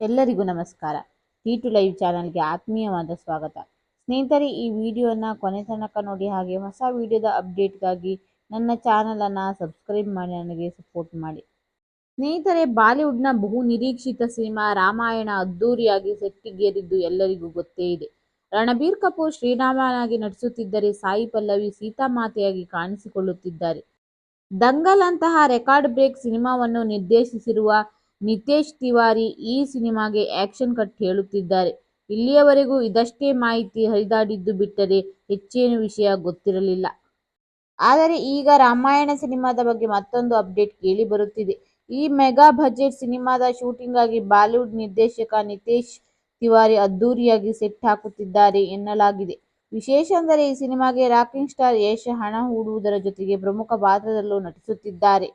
ಎಲ್ಲರಿಗೂ ನಮಸ್ಕಾರ. T to live ಚಾನಲ್ಗೆ ಆತ್ಮೀಯವಾದ ಸ್ವಾಗತ. ಸ್ನೇಹಿತರೆ, ಈ ವಿಡಿಯೋನ ಕೊನೆ ತನಕ ನೋಡಿ ಹಾಗೆ ಹೊಸ ವಿಡಿಯೋದ ಅಪ್ಡೇಟ್ಗಾಗಿ ನನ್ನ ಚಾನಲನ್ನು ಸಬ್ಸ್ಕ್ರೈಬ್ ಮಾಡಿ, ನನಗೆ ಸಪೋರ್ಟ್ ಮಾಡಿ. ಸ್ನೇಹಿತರೆ, ಬಾಲಿವುಡ್ನ ಬಹು ನಿರೀಕ್ಷಿತ ಸಿನಿಮಾ ರಾಮಾಯಣ ಅದ್ದೂರಿಯಾಗಿ ಸೆಟ್ಟಿಗೇರಿದ್ದು ಎಲ್ಲರಿಗೂ ಗೊತ್ತೇ ಇದೆ. ರಣಬೀರ್ ಕಪೂರ್ ಶ್ರೀರಾಮನಾಗಿ ನಟಿಸುತ್ತಿದ್ದರೆ ಸಾಯಿ ಪಲ್ಲವಿ ಸೀತಾಮಾತೆಯಾಗಿ ಕಾಣಿಸಿಕೊಳ್ಳುತ್ತಿದ್ದಾರೆ. ದಂಗಲ್ ಅಂತಹ ರೆಕಾರ್ಡ್ ಬ್ರೇಕ್ ಸಿನಿಮಾವನ್ನು ನಿರ್ದೇಶಿಸಿರುವ ನಿತೇಶ್ ತಿವಾರಿ ಈ ಸಿನಿಮಾಗೆ ಆಕ್ಷನ್ ಕಟ್ ಹೇಳುತ್ತಿದ್ದಾರೆ. ಇಲ್ಲಿಯವರೆಗೂ ಇದಷ್ಟೇ ಮಾಹಿತಿ ಹರಿದಾಡಿದ್ದು ಬಿಟ್ಟರೆ ಹೆಚ್ಚೇನು ವಿಷಯ ಗೊತ್ತಿರಲಿಲ್ಲ. ಆದರೆ ಈಗ ರಾಮಾಯಣ ಸಿನಿಮಾದ ಬಗ್ಗೆ ಮತ್ತೊಂದು ಅಪ್ಡೇಟ್ ಕೇಳಿ ಬರುತ್ತಿದೆ. ಈ ಮೆಗಾ ಬಜೆಟ್ ಸಿನಿಮಾದ ಶೂಟಿಂಗ್ ಆಗಿ ಬಾಲಿವುಡ್ ನಿರ್ದೇಶಕ ನಿತೇಶ್ ತಿವಾರಿ ಅದ್ದೂರಿಯಾಗಿ ಸೆಟ್ ಹಾಕುತ್ತಿದ್ದಾರೆ ಎನ್ನಲಾಗಿದೆ. ವಿಶೇಷ ಅಂದರೆ ಈ ಸಿನಿಮಾಗೆ ರಾಕಿಂಗ್ ಸ್ಟಾರ್ ಯಶ್ ಹಣ ಹೂಡುವುದರ ಜೊತೆಗೆ ಪ್ರಮುಖ ಪಾತ್ರದಲ್ಲೂ ನಟಿಸುತ್ತಿದ್ದಾರೆ.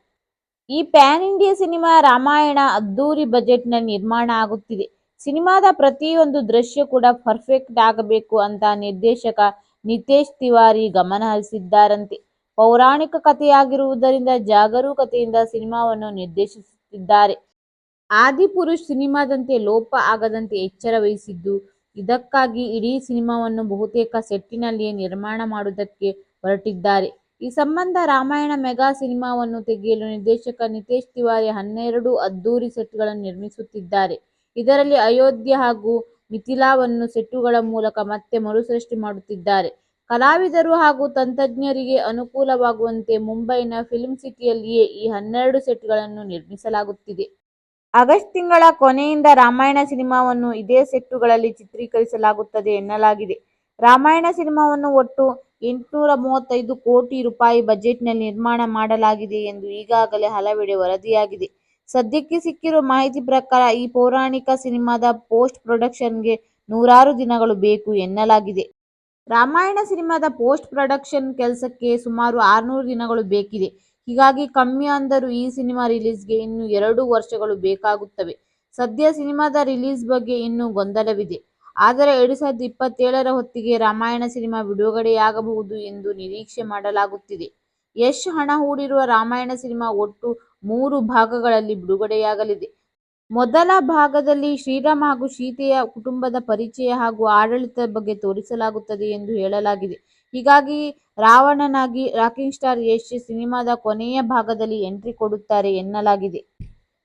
ಈ ಪ್ಯಾನ್ ಇಂಡಿಯಾ ಸಿನಿಮಾ ರಾಮಾಯಣ ಅದ್ದೂರಿ ಬಜೆಟ್ನ ನಿರ್ಮಾಣ ಆಗುತ್ತಿದೆ. ಸಿನಿಮಾದ ಪ್ರತಿಯೊಂದು ದೃಶ್ಯ ಕೂಡ ಪರ್ಫೆಕ್ಟ್ ಆಗಬೇಕು ಅಂತ ನಿರ್ದೇಶಕ ನಿತೇಶ್ ತಿವಾರಿ ಗಮನ ಹರಿಸಿದ್ದಾರಂತೆ. ಪೌರಾಣಿಕ ಕಥೆಯಾಗಿರುವುದರಿಂದ ಜಾಗರೂಕತೆಯಿಂದ ಸಿನಿಮಾವನ್ನು ನಿರ್ದೇಶಿಸುತ್ತಿದ್ದಾರೆ. ಆದಿಪುರುಷ್ ಸಿನಿಮಾದಂತೆ ಲೋಪ ಆಗದಂತೆ ಎಚ್ಚರ ವಹಿಸಿದ್ದು, ಇದಕ್ಕಾಗಿ ಇಡೀ ಸಿನಿಮಾವನ್ನು ಬಹುತೇಕ ಸೆಟ್ಟಿನಲ್ಲಿಯೇ ನಿರ್ಮಾಣ ಮಾಡುವುದಕ್ಕೆ ಹೊರಟಿದ್ದಾರೆ. ಈ ಸಂಬಂಧ ರಾಮಾಯಣ ಮೆಗಾ ಸಿನಿಮಾವನ್ನು ತೆಗೆಯಲು ನಿರ್ದೇಶಕ ನಿತೇಶ್ ತಿವಾರಿ ಹನ್ನೆರಡು ಅದ್ದೂರಿ ಸೆಟ್ಗಳನ್ನು ನಿರ್ಮಿಸುತ್ತಿದ್ದಾರೆ. ಇದರಲ್ಲಿ ಅಯೋಧ್ಯೆ ಹಾಗೂ ಮಿಥಿಲಾವನ್ನು ಸೆಟ್ಟುಗಳ ಮೂಲಕ ಮತ್ತೆ ಮರುಸೃಷ್ಟಿ ಮಾಡುತ್ತಿದ್ದಾರೆ. ಕಲಾವಿದರು ಹಾಗೂ ತಂತ್ರಜ್ಞರಿಗೆ ಅನುಕೂಲವಾಗುವಂತೆ ಮುಂಬೈನ ಫಿಲ್ಮ್ ಸಿಟಿಯಲ್ಲಿಯೇ ಈ ಹನ್ನೆರಡು ಸೆಟ್ಗಳನ್ನು ನಿರ್ಮಿಸಲಾಗುತ್ತಿದೆ. ಆಗಸ್ಟ್ ತಿಂಗಳ ಕೊನೆಯಿಂದ ರಾಮಾಯಣ ಸಿನಿಮಾವನ್ನು ಇದೇ ಸೆಟ್ಟುಗಳಲ್ಲಿ ಚಿತ್ರೀಕರಿಸಲಾಗುತ್ತದೆ ಎನ್ನಲಾಗಿದೆ. ರಾಮಾಯಣ ಸಿನಿಮಾವನ್ನು ಒಟ್ಟು ಎಂಟುನೂರ ಮೂವತ್ತೈದು ಕೋಟಿ ರೂಪಾಯಿ ಬಜೆಟ್ನಲ್ಲಿ ನಿರ್ಮಾಣ ಮಾಡಲಾಗಿದೆ ಎಂದು ಈಗಾಗಲೇ ಹಲವೆಡೆ ವರದಿಯಾಗಿದೆ. ಸದ್ಯಕ್ಕೆ ಸಿಕ್ಕಿರುವ ಮಾಹಿತಿ ಪ್ರಕಾರ ಈ ಪೌರಾಣಿಕ ಸಿನಿಮಾದ ಪೋಸ್ಟ್ ಪ್ರೊಡಕ್ಷನ್ಗೆ ನೂರಾರು ದಿನಗಳು ಬೇಕು ಎನ್ನಲಾಗಿದೆ. ರಾಮಾಯಣ ಸಿನಿಮಾದ ಪೋಸ್ಟ್ ಪ್ರೊಡಕ್ಷನ್ ಕೆಲಸಕ್ಕೆ ಸುಮಾರು ಆರುನೂರು ದಿನಗಳು ಬೇಕಿದೆ. ಹೀಗಾಗಿ ಕಮ್ಮಿ ಅಂದರೂ ಈ ಸಿನಿಮಾ ರಿಲೀಸ್ಗೆ ಇನ್ನು ಎರಡು ವರ್ಷಗಳು ಬೇಕಾಗುತ್ತವೆ. ಸದ್ಯ ಸಿನಿಮಾದ ರಿಲೀಸ್ ಬಗ್ಗೆ ಇನ್ನೂ ಗೊಂದಲವಿದೆ. ಆದರೆ ಎರಡು ಸಾವಿರದ ಇಪ್ಪತ್ತೇಳರ ಹೊತ್ತಿಗೆ ರಾಮಾಯಣ ಸಿನಿಮಾ ಬಿಡುಗಡೆಯಾಗಬಹುದು ಎಂದು ನಿರೀಕ್ಷೆ ಮಾಡಲಾಗುತ್ತಿದೆ. ಯಶ್ ಹಣ ಹೂಡಿರುವ ರಾಮಾಯಣ ಸಿನಿಮಾ ಒಟ್ಟು ಮೂರು ಭಾಗಗಳಲ್ಲಿ ಬಿಡುಗಡೆಯಾಗಲಿದೆ. ಮೊದಲ ಭಾಗದಲ್ಲಿ ಶ್ರೀರಾಮ ಹಾಗೂ ಸೀತೆಯ ಕುಟುಂಬದ ಪರಿಚಯ ಹಾಗೂ ಆಡಳಿತದ ಬಗ್ಗೆ ತೋರಿಸಲಾಗುತ್ತದೆ ಎಂದು ಹೇಳಲಾಗಿದೆ. ಹೀಗಾಗಿ ರಾವಣನಾಗಿ ರಾಕಿಂಗ್ ಸ್ಟಾರ್ ಯಶ್ ಸಿನಿಮಾದ ಕೊನೆಯ ಭಾಗದಲ್ಲಿ ಎಂಟ್ರಿ ಕೊಡುತ್ತಾರೆ ಎನ್ನಲಾಗಿದೆ.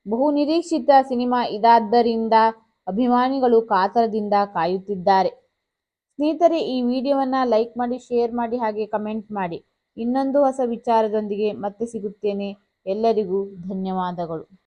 ಬಹು ನಿರೀಕ್ಷಿತ ಸಿನಿಮಾ ಇದಾದ್ದರಿಂದ ಅಭಿಮಾನಿಗಳು ಕಾತರದಿಂದ ಕಾಯುತ್ತಿದ್ದಾರೆ. ಸ್ನೇಹಿತರೆ, ಈ ವಿಡಿಯೋವನ್ನು ಲೈಕ್ ಮಾಡಿ, ಶೇರ್ ಮಾಡಿ, ಹಾಗೆ ಕಮೆಂಟ್ ಮಾಡಿ. ಇನ್ನೊಂದು ಹೊಸ ವಿಚಾರದೊಂದಿಗೆ ಮತ್ತೆ ಸಿಗುತ್ತೇನೆ. ಎಲ್ಲರಿಗೂ ಧನ್ಯವಾದಗಳು.